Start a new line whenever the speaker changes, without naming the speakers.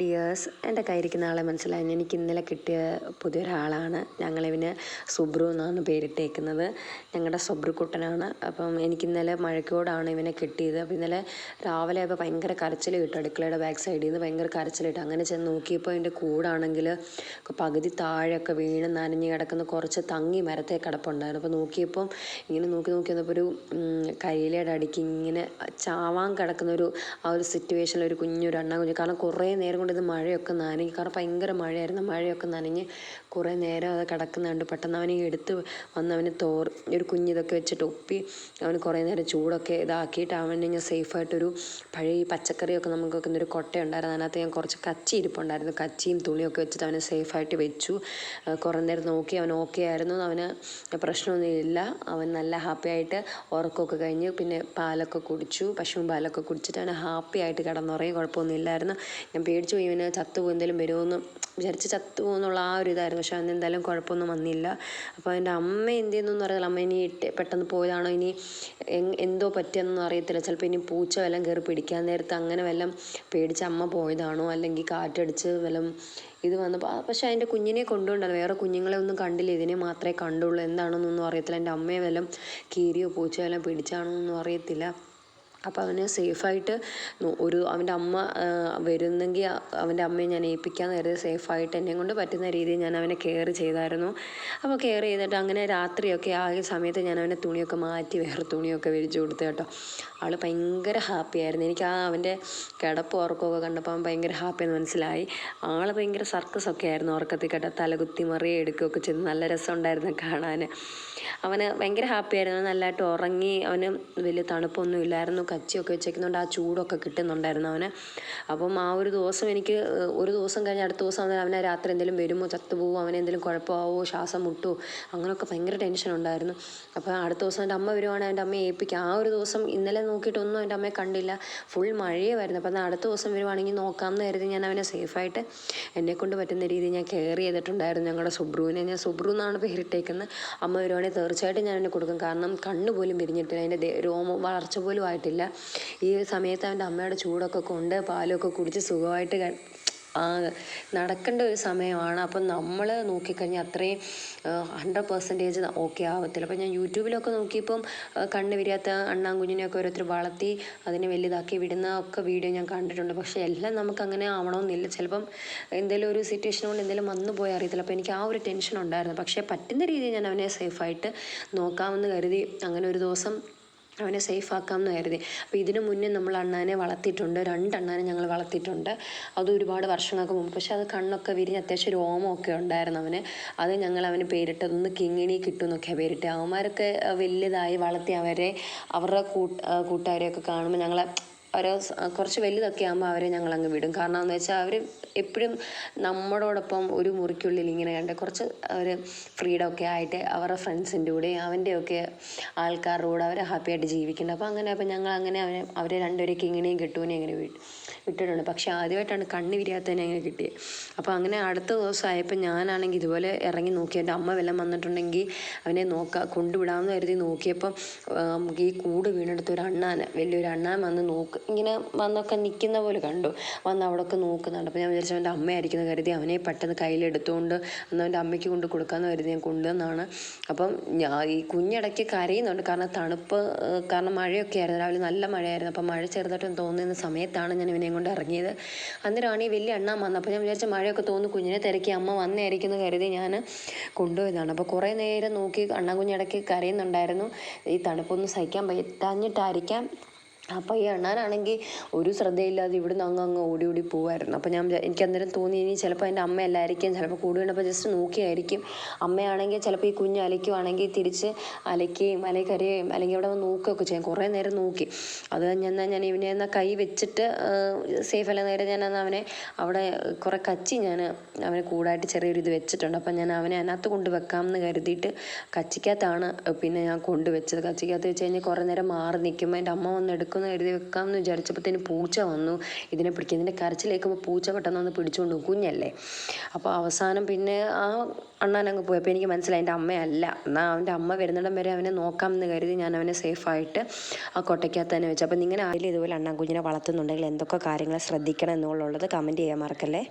Dears എന്റെ കയ്യിരിക്കുന്ന ആളെ മനസ്സിലായി? എനിക്ക് ഇന്നലെ കിട്ടിയ പുതിയൊരാളാണ്. ഞങ്ങളിവന് സുബ്രു എന്നാണ് പേരിട്ടേക്കുന്നത്. ഞങ്ങളുടെ സുബ്രുക്കുട്ടനാണ്. അപ്പം എനിക്ക് ഇന്നലെ മഴക്കോടാണ് ഇവനെ കിട്ടിയത്. അപ്പം ഇന്നലെ രാവിലെ ആയപ്പോൾ ഭയങ്കര കരച്ചിൽ കിട്ടും. അടുക്കളയുടെ ബാക്ക് സൈഡിൽ നിന്ന് ഭയങ്കര കരച്ചിൽ കിട്ടും. അങ്ങനെ ചെന്ന് നോക്കിയപ്പോൾ അതിന്റെ കൂടാണെങ്കിൽ പകുതി താഴെയൊക്കെ വീണ് നനഞ്ഞ് കിടക്കുന്ന കുറച്ച് തങ്ങി മരത്തെ കിടപ്പുണ്ടായിരുന്നു. അപ്പോൾ നോക്കിയപ്പം ഇങ്ങനെ നോക്കി നോക്കി വന്നപ്പോൾ ഒരു കരിയിലയുടെ അടിക്ക് ഇങ്ങനെ ചാവാൻ കിടക്കുന്ന ഒരു ആ ഒരു സിറ്റുവേഷനിൽ ഒരു കുഞ്ഞൊരു അണ്ണ കുഞ്ഞു. കാരണം കുറേ നേരം കൊണ്ട് ഇത് മഴയൊക്കെ നനഞ്ഞ് കാരണം ഭയങ്കര മഴയായിരുന്നു. മഴയൊക്കെ നനഞ്ഞ് കുറേ നേരം അത് കിടക്കുന്നുണ്ട്. പെട്ടെന്ന് അവനെ എടുത്ത് വന്ന് അവന് തോർ ഒരു കുഞ്ഞിതൊക്കെ വെച്ചിട്ട് ഒപ്പി അവന് കുറേ നേരം ചൂടൊക്കെ ഇതാക്കിയിട്ട് അവനെ ഞാൻ സേഫായിട്ടൊരു പഴയ ഈ പച്ചക്കറിയൊക്കെ നമുക്ക് വെക്കുന്ന ഒരു കൊട്ടയുണ്ടായിരുന്നു. അതിനകത്ത് ഞാൻ കുറച്ച് കച്ചി ഇരിപ്പുണ്ടായിരുന്നു. കച്ചിയും തുണിയൊക്കെ വെച്ചിട്ട് അവനെ സേഫായിട്ട് വെച്ചു. കുറേ നേരം നോക്കി അവൻ ഓക്കെ ആയിരുന്നു. അവന് പ്രശ്നമൊന്നുമില്ല അവൻ നല്ല ഹാപ്പി ആയിട്ട് ഉറക്കമൊക്കെ കഴിഞ്ഞ് പിന്നെ പാലൊക്കെ കുടിച്ചു. പശുവും പാലൊക്കെ കുടിച്ചിട്ട് അവന് ഹാപ്പി ആയിട്ട് കിടന്നുറങ്ങി. കുഴപ്പമൊന്നുമില്ലായിരുന്നു ഞാൻ പേടിച്ചു പോയി ഇവന് ചത്തുപോകും എന്തെങ്കിലും വരുമെന്ന് വിചാരിച്ച് ചത്തുപോകുന്നുള്ള ആ ഒരു ഇതായിരുന്നു. പക്ഷെ അവന് എന്തായാലും കുഴപ്പമൊന്നും വന്നില്ല. അപ്പോൾ അവന്റെ അമ്മ എന്ത് ചെയ്യുന്നൊന്നും അറിയില്ല അമ്മ ഇനി പെട്ടെന്ന് പോയതാണോ ഇനി എന്തോ പറ്റിയെന്നൊന്നും അറിയത്തില്ല. ചിലപ്പോൾ ഇനി പൂച്ച വല്ലതും കയറി പിടിക്കാൻ നേരത്ത് അങ്ങനെ വല്ലതും പേടിച്ച് അമ്മ പോയതാണോ അല്ലെങ്കിൽ കാറ്റടിച്ച് വല്ലതും ഇത് വന്നപ്പോൾ പക്ഷേ അതിന്റെ കുഞ്ഞിനെ കൊണ്ടുകൊണ്ടല്ലോ വേറെ കുഞ്ഞുങ്ങളെ ഒന്നും കണ്ടില്ല. ഇതിനെ മാത്രമേ കണ്ടുള്ളൂ. എന്താണെന്നൊന്നും അറിയത്തില്ല. എന്റെ അമ്മയെ വല്ലതും കീരിയോ പൂച്ചയോ വല്ലതും പിടിച്ചാണോ എന്നൊന്നും അറിയത്തില്ല. അപ്പോൾ അവന് സേഫായിട്ട് ഒരു അവന്റെ അമ്മ വരുന്നെങ്കിൽ അവന്റെ അമ്മയെ ഞാൻ ഏൽപ്പിക്കാൻ നേരത്തെ സേഫായിട്ട് എന്നെ കൊണ്ട് പറ്റുന്ന രീതിയിൽ ഞാൻ അവനെ കെയർ ചെയ്തായിരുന്നു. അപ്പോൾ കെയർ ചെയ്തിട്ട് അങ്ങനെ രാത്രിയൊക്കെ ആ സമയത്ത് ഞാൻ അവന്റെ തുണിയൊക്കെ മാറ്റി വേറെ തുണിയൊക്കെ വിരിച്ചു കൊടുത്തു കേട്ടോ. ആൾ ഭയങ്കര ഹാപ്പി ആയിരുന്നു. എനിക്ക് ആ അവന്റെ കിടപ്പ് ഉറക്കമൊക്കെ കണ്ടപ്പോൾ അവൻ ഭയങ്കര ഹാപ്പിയെന്ന് മനസ്സിലായി. ആൾ ഭയങ്കര സർക്കസ് ഒക്കെ ആയിരുന്നു ഉറക്കത്തിൽ കേട്ടോ. തലകുത്തി മറിയ എടുക്കുകയൊക്കെ ചെയ്ത്. നല്ല രസമുണ്ടായിരുന്നു കാണാൻ അവന് ഭയങ്കര ഹാപ്പി ആയിരുന്നു. നല്ലതായിട്ട് ഉറങ്ങി. അവന് വലിയ തണുപ്പൊന്നും ഇല്ലായിരുന്നു. കച്ചിയൊക്കെ വെച്ചേക്കുന്നതുകൊണ്ട് ആ ചൂടൊക്കെ കിട്ടുന്നുണ്ടായിരുന്നു അവന്. അപ്പം ആ ഒരു ദിവസം എനിക്ക് ഒരു ദിവസം കഴിഞ്ഞ് അടുത്ത ദിവസം അവനെ രാത്രി എന്തെങ്കിലും വരുമോ ചത്തുപോകുമോ അവനെ എന്തെങ്കിലും കുഴപ്പമാവോ ശ്വാസം മുട്ടുമോ അങ്ങനെയൊക്കെ ഭയങ്കര ടെൻഷൻ ഉണ്ടായിരുന്നു. അപ്പോൾ അടുത്ത ദിവസം എന്റെ അമ്മ വരുവാണെങ്കിൽ എന്റെ അമ്മയെ ഏൽപ്പിക്കുക ആ ഒരു ദിവസം ഇന്നലെ നോക്കിയിട്ടൊന്നും എന്റെ അമ്മയെ കണ്ടില്ല. ഫുൾ മഴയേ വരുന്നത് എന്നാൽ അടുത്ത ദിവസം വരുവാണെങ്കിൽ നോക്കാമെന്ന് കരുതി ഞാൻ അവനെ സേഫായിട്ട് എന്നെക്കൊണ്ട് പറ്റുന്ന രീതിയിൽ ഞാൻ കെയർ ചെയ്തിട്ടുണ്ടായിരുന്നു. ഞങ്ങളുടെ സുബ്രുവിനെ ഞാൻ സുബ്രു എന്നാണ് പേരിട്ടേക്കുന്നത്. അമ്മ വരുവാണെങ്കിൽ തീർച്ചയായിട്ടും ഞാൻ എന്നെ കൊടുക്കും. കാരണം കണ്ണ് പോലും പിരിഞ്ഞിട്ടില്ല അതിന്റെ രോമം വളർച്ച പോലും ആയിട്ടില്ല. ഈ സമയത്ത് അവന്റെ അമ്മയുടെ ചൂടൊക്കെ കൊണ്ട് പാലൊക്കെ കുടിച്ച് സുഖമായിട്ട് നടക്കേണ്ട ഒരു സമയമാണ്. അപ്പം നമ്മൾ നോക്കിക്കഴിഞ്ഞാൽ അത്രയും ഹൺഡ്രഡ് പെർസെന്റേജ് ഓക്കെ ആവത്തില്ല. അപ്പം ഞാൻ യൂട്യൂബിലൊക്കെ നോക്കിയപ്പം കണ്ണ് വിരിയാത്ത അണ്ണാൻ കുഞ്ഞിനെയൊക്കെ ഓരോരുത്തർ വളർത്തി അതിനെ വലുതാക്കി വിടുന്ന ഒക്കെ വീഡിയോ ഞാൻ കണ്ടിട്ടുണ്ട്. പക്ഷേ എല്ലാം നമുക്ക് അങ്ങനെ ആവണമെന്നില്ല. ചിലപ്പം എന്തെങ്കിലും ഒരു സിറ്റുവേഷൻ കൊണ്ട് എന്തെങ്കിലും വന്നു പോയാൽ അറിയത്തില്ല. അപ്പോൾ എനിക്ക് ആ ഒരു ടെൻഷൻ ഉണ്ടായിരുന്നു. പക്ഷേ പറ്റുന്ന രീതിയിൽ ഞാൻ അവനെ സേഫായിട്ട് നോക്കാമെന്ന് കരുതി അങ്ങനെ ഒരു ദിവസം അവനെ സേഫ് ആക്കാമെന്ന് കരുതി. അപ്പോൾ ഇതിനു മുന്നേ നമ്മൾ അണ്ണാനെ വളർത്തിയിട്ടുണ്ട്. രണ്ട് അണ്ണാനെ ഞങ്ങൾ വളർത്തിയിട്ടുണ്ട്. അത് ഒരുപാട് വർഷങ്ങൾക്ക് മുമ്പ്. പക്ഷെ അത് കണ്ണൊക്കെ വിരിഞ്ഞ് അത്യാവശ്യം രോമമൊക്കെ ഉണ്ടായിരുന്നു അവന്. അത് ഞങ്ങൾ അവന് പേരിട്ടതൊന്ന് കിങ്ങിണി കിട്ടും എന്നൊക്കെയാണ് പേരിട്ട്. അവന്മാരൊക്കെ വലുതായി വളർത്തി അവരെ അവരുടെ കൂട്ട് കൂട്ടുകാരെയൊക്കെ കാണുമ്പോൾ ഞങ്ങളെ ഒരു കുറച്ച് വലുതൊക്കെ ആകുമ്പോൾ അവരെ ഞങ്ങൾ അങ്ങ് വിടും. കാരണം എന്ന് വെച്ചാൽ അവർ എപ്പോഴും നമ്മളോടൊപ്പം ഒരു മുറിക്കുള്ളിൽ ഇങ്ങനെ കണ്ട് കുറച്ച് ഒരു ഫ്രീഡം ഒക്കെ ആയിട്ട് അവരുടെ ഫ്രണ്ട്സിന്റെ കൂടെ അവന്റെയൊക്കെ ആൾക്കാരുടെ കൂടെ അവർ ഹാപ്പിയായിട്ട് ജീവിക്കുന്നുണ്ട് അപ്പോൾ അങ്ങനെ അപ്പോൾ ഞങ്ങൾ അങ്ങനെ അവനെ അവരെ രണ്ടുപേരെ കിങ്ങിനെയും കിട്ടുവിനെയും അങ്ങനെ വിട്ടിട്ടുണ്ട്. പക്ഷെ ആദ്യമായിട്ടാണ് കണ്ണ് വിരിയാത്തതിനെ അങ്ങനെ കിട്ടിയത് അപ്പോൾ അങ്ങനെ അടുത്ത ദിവസം ആയപ്പോൾ ഞാനാണെങ്കിൽ ഇതുപോലെ ഇറങ്ങി നോക്കി. എന്റെ അമ്മ വല്ലതും വന്നിട്ടുണ്ടെങ്കിൽ അവനെ നോക്കാം കൊണ്ടുവിടാമെന്ന് കരുതി നോക്കിയപ്പം ഈ കൂട് വീണെടുത്ത് ഒരു അണ്ണാൻ വലിയൊരു അണ്ണാൻ വന്ന് നോക്ക് ഇങ്ങനെ വന്നൊക്കെ നിൽക്കുന്ന പോലെ കണ്ടു. വന്ന് അവിടെയൊക്കെ നോക്കുന്നുണ്ട്. അപ്പോൾ ഞാൻ വിചാരിച്ചു അവന്റെ അമ്മയായിരിക്കുന്ന കരുതി അവനെ പെട്ടെന്ന് കയ്യിലെടുത്തുകൊണ്ട് അന്ന് അവന്റെ അമ്മയ്ക്ക് കൊണ്ട് കൊടുക്കാമെന്ന് കരുതി ഞാൻ കൊണ്ടുവന്നാണ്. അപ്പം ഞാൻ ഈ കുഞ്ഞിടയ്ക്ക് കരയുന്നുണ്ട്. കാരണം തണുപ്പ് കാരണം മഴയൊക്കെ ആയിരുന്നു. രാവിലെ നല്ല മഴയായിരുന്നു. അപ്പം മഴ ചെറുതായിട്ടൊന്ന് തോന്നുന്ന സമയത്താണ് ഞാൻ ഇവനെയും കൊണ്ട് ഇറങ്ങിയത്. അന്നേരമാണ് ഈ വലിയ എണ്ണാൻ വന്നത്. അപ്പോൾ ഞാൻ വിചാരിച്ച മഴയൊക്കെ തോന്നുന്നു കുഞ്ഞിനെ തിരക്കി അമ്മ വന്നായിരിക്കുന്നു കരുതി ഞാൻ കൊണ്ടുപോയതാണ്. അപ്പോൾ കുറേ നേരം നോക്കി അണ്ണാൻ കുഞ്ഞിടയ്ക്ക് കരയുന്നുണ്ടായിരുന്നു. ഈ തണുപ്പൊന്നും സഹിക്കാൻ പറ്റാഞ്ഞിട്ടായിരിക്കാം അപ്പോൾ ഈ അണ്ണാനാണെങ്കിൽ ഒരു ശ്രദ്ധയില്ലാതെ ഇവിടുന്ന് അങ്ങ് അങ്ങ് ഓടി ഓടി പോവായിരുന്നു. അപ്പോൾ ഞാൻ എനിക്ക് അന്നേരം തോന്നി ഇനി ചിലപ്പോൾ എന്റെ അമ്മ അല്ലായിരിക്കും ചിലപ്പോൾ കൂടി കണ്ടപ്പോൾ ജസ്റ്റ് നോക്കിയായിരിക്കും. അമ്മയാണെങ്കിൽ ചിലപ്പോൾ ഈ കുഞ്ഞ് അലയ്ക്കുവാണെങ്കിൽ തിരിച്ച് അലയ്ക്കുകയും അല്ലെങ്കിൽ കരയുകയും അല്ലെങ്കിൽ അവിടെ നോക്കുകയൊക്കെ ചെയ്യും. കുറേ നേരം നോക്കി. അത് ഞാൻ ഞാൻ ഇവനെ എന്നാൽ കൈ വെച്ചിട്ട് സേഫ് അല്ല നേരം ഞാൻ എന്നാൽ അവനെ അവിടെ കുറേ കച്ചി ഞാൻ അവനെ കൂടായിട്ട് ചെറിയൊരു ഇത് വെച്ചിട്ടുണ്ട്. അപ്പം ഞാൻ അവനെ അതിനകത്ത് കൊണ്ട് വെക്കാമെന്ന് കരുതിയിട്ട് കച്ചിക്കകത്താണ് പിന്നെ ഞാൻ കൊണ്ടുവച്ചത് കച്ചിക്കകത്ത് വെച്ച് കഴിഞ്ഞാൽ കുറേ നേരം മാറി നിൽക്കുമ്പോൾ എന്റെ അമ്മ വന്ന് എടുക്കും വെക്കാം എന്ന് വിചാരിച്ചപ്പോൾ വിചാരിച്ചപ്പോഴത്തേന് പൂച്ച വന്നു. ഇതിനെ പിടിക്കും. ഇതിന്റെ കരച്ചിലേക്കുമ്പോൾ പൂച്ച പെട്ടെന്ന് വന്ന് പിടിച്ചുകൊണ്ട്. കുഞ്ഞല്ലേ അപ്പോൾ അവസാനം പിന്നെ ആ അണ്ണാൻ അങ്ങ് പോയപ്പോൾ എനിക്ക് മനസ്സിലായി എന്റെ അമ്മയല്ല. എന്നാൽ അവന്റെ അമ്മ വരുന്നിടം വരെ അവനെ നോക്കാം എന്ന് കരുതി ഞാൻ അവനെ സേഫായിട്ട് ആ കൊട്ടയ്ക്കകത്ത് തന്നെ വെച്ചു. അപ്പോൾ നിങ്ങൾ ആരെങ്കിലും ഇതുപോലെ അണ്ണാൻ കുഞ്ഞിനെ വളർത്തുന്നുണ്ടെങ്കിൽ എന്തൊക്കെ കാര്യങ്ങൾ ശ്രദ്ധിക്കണം എന്നുള്ളത് കമന്റ് ചെയ്യാൻ മറക്കല്ലേ?